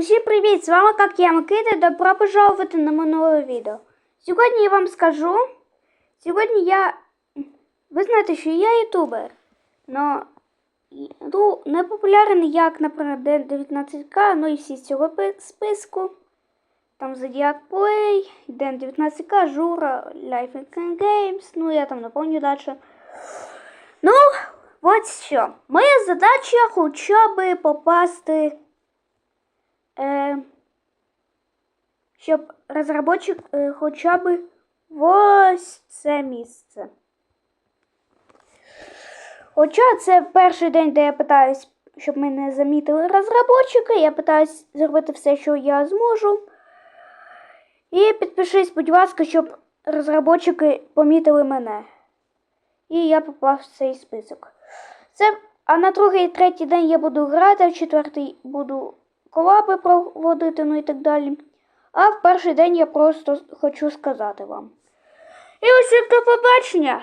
Усім привіт! З вами як я Микита, добро пожаловать на нове відео. Сьогодні я вам скажу. Сьогодні я. Ви знаєте, що я ютубер. Но ну, не популярний як, наприклад, 19к, ну і всі з цього списку. Там Zodiac Play, Ден 19к, Жура, Life in Games, ну я там не помню дальше. Ну, от що. Моя задача хоча б попасти щоб розробочик е, хоча б ось це місце. Хоча це перший день, де я питаюсь, щоб мене замітили розробочики, я питаюсь зробити все, що я зможу. І підпишись, будь ласка, щоб розробочики помітили мене. І я попав в цей список. Це, а на другий і третій день я буду грати, а в четвертий буду колаби проводити, ну і так далі. А в перший день я просто хочу сказати вам. І ось до побачення!